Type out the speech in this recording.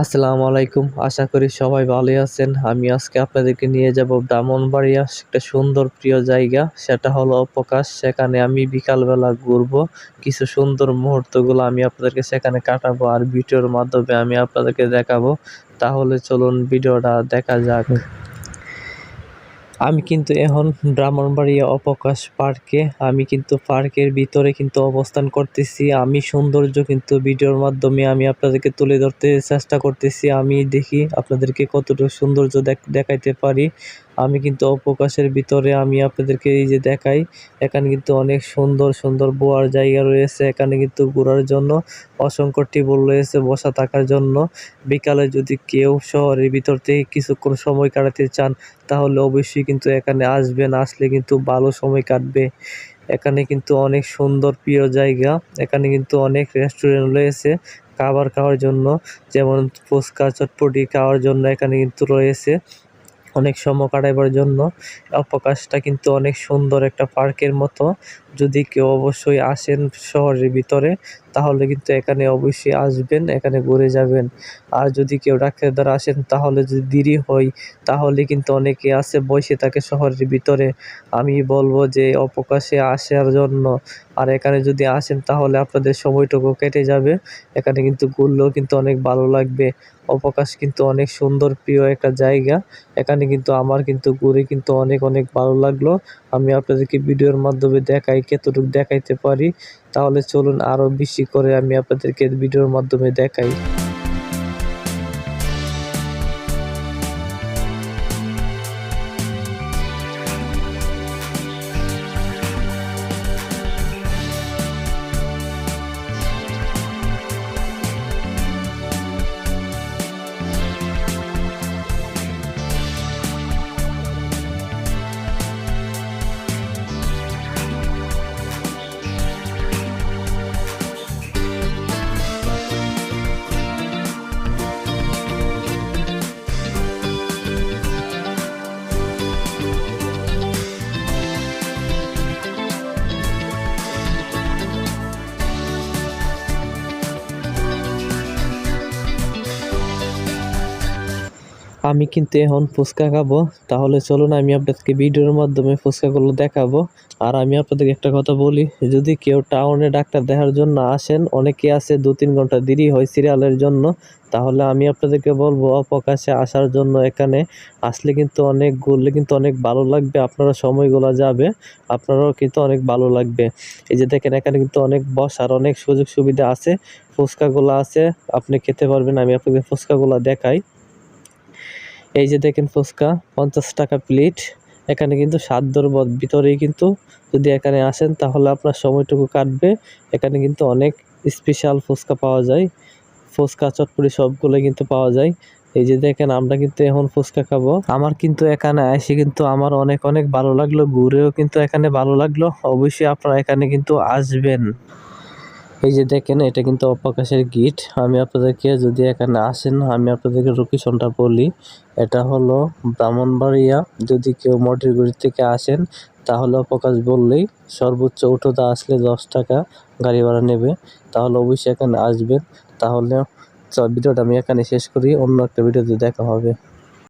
আসসালামু আলাইকুম। আশা করি সবাই ভালোই আছেন। আমি আজকে আপনাদেরকে নিয়ে যাব ব্রাহ্মণবাড়িয়া, একটা সুন্দর প্রিয় জায়গা। সেটা হলো অপকাশ সেখানে আমি বিকালবেলা ঘুরবো। কিছু সুন্দর মুহূর্তগুলো আমি আপনাদেরকে সেখানে কাটাবো আর ভিডিওর মাধ্যমে আমি আপনাদেরকে দেখাবো। তাহলে চলুন ভিডিওটা দেখা যাক। আমি কিন্তু এখন ব্রাহ্মণবাড়িয়া অপকাশ পার্কে, আমি কিন্তু পার্কের ভিতরে কিন্তু অবস্থান করতেছি। আমি সৌন্দর্য কিন্তু ভিডিওর মাধ্যমে আমি আপনাদেরকে তুলে ধরতে চেষ্টা করতেছি। আমি দেখি আপনাদেরকে কতটুকু সৌন্দর্য দেখ- দেখাইতে পারি। আমি কিন্তু অবকাশের ভিতরে আমি আপনাদেরকে এই যে দেখাই, এখানে কিন্তু অনেক সুন্দর সুন্দর বোয়ার জায়গা রয়েছে। এখানে কিন্তু ঘোরার জন্য অসংখ্য টেবল রয়েছে বসা থাকার জন্য। বিকালে যদি কেউ শহরের ভিতর থেকে কিছুক্ষণ সময় কাটাতে চান, তাহলে অবশ্যই কিন্তু এখানে আসবেন। আসলে কিন্তু ভালো সময় কাটবে। এখানে কিন্তু অনেক সুন্দর প্রিয় জায়গা। এখানে কিন্তু অনেক রেস্টুরেন্ট রয়েছে খাবার খাওয়ার জন্য। যেমন ফুচকা, চটপটি খাওয়ার জন্য এখানে কিন্তু রয়েছে। অনেক সময় কাটাইবার জন্য। অবকাশটা কিন্তু অনেক সুন্দর একটা পার্কের মতো। যদি কেউ অবশ্যই আসেন শহরের ভিতরে, তাহলে কিন্তু এখানে অবশ্যই আসবেন, এখানে ঘুরে যাবেন। আর যদি কেউ ডাক্তার দ্বারা আসেন, তাহলে যদি দেরি হয়, তাহলে কিন্তু অনেকে আছে বসে থাকে শহরের ভিতরে। আমি বলব যে অপকাশে আসার জন্য, আর এখানে যদি আসেন, তাহলে আপনাদের সময়টুকু কেটে যাবে। এখানে কিন্তু ঘুরলেও কিন্তু অনেক ভালো লাগবে। অপকাশ কিন্তু অনেক সুন্দর, প্রিয় একটা জায়গা। এখানে কিন্তু আমার কিন্তু ঘুরে কিন্তু অনেক অনেক ভালো লাগল। আমি আপনাদেরকে ভিডিওর মাধ্যমে দেখাই। কতটুকু দেখাইতে পারি তাহলে চলুন আরও বেশি করে আমি আপনাদেরকে ভিডিওর মাধ্যমে দেখাই। আমি কিন্তু এখন ফুচকা খাব। তাহলে চলুন, আমি আপনাদেরকে ভিডিওর মাধ্যমে ফুচকাগুলো দেখাবো। আর আমি আপনাদেরকে একটা কথা বলি, যদি কেউ টাউনে ডাক্তার দেখার জন্য আসেন, অনেকে আছে দু তিন ঘণ্টা দেরি হয় সিরিয়ালের জন্য, তাহলে আমি আপনাদেরকে বলব অপকাশে আসার জন্য এখানে আসলে কিন্তু অনেক ঘুরলে কিন্তু অনেক ভালো লাগবে আপনারা সময়গুলো যাবে, আপনারাও কিন্তু অনেক ভালো লাগবে। এই যে দেখেন, এখানে কিন্তু অনেক বসার অনেক সুযোগ সুবিধা আছে, ফুচকাগুলো আছে, আপনি খেতে পারবেন, আমি আপনাকে ফুচকাগুলো দেখাই। এই যে দেখেন ফুচকা, পঞ্চাশ টাকা প্লেট এখানে কিন্তু সাধ্যর ভিতরেই কিন্তু যদি এখানে আসেন তাহলে আপনার সময়টুকু কাটবে। এখানে কিন্তু অনেক স্পেশাল ফুচকা পাওয়া যায়। ফুচকা চটপুরি সবগুলো কিন্তু পাওয়া যায়। এই যে দেখেন, আমরা কিন্তু এখন ফুচকা খাব। আমার কিন্তু এখানে এসে কিন্তু আমার অনেক অনেক ভালো লাগল। ঘুরেও কিন্তু এখানে ভালো লাগল। অবশ্যই আপনারা এখানে কিন্তু আসবেন। এই যে দেখেন, এটা কিন্তু অপ্রকাশের গিট। আমি আপনাদেরকে যদি এখানে আসেন, আমি আপনাদেরকে লোকেশনটা বলি। এটা হলো ব্রাহ্মণবাড়িয়া। যদি কেউ মটিরগুড়ি থেকে আসেন, তাহলে অপ্রকাশ বললেই সর্বোচ্চ উঠোতে আসলে দশ টাকা গাড়ি ভাড়া নেবে। তাহলে অবশ্যই এখানে আসবেন। তাহলে ভিডিওটা আমি এখানে শেষ করি। অন্য একটা ভিডিওতে দেখা হবে।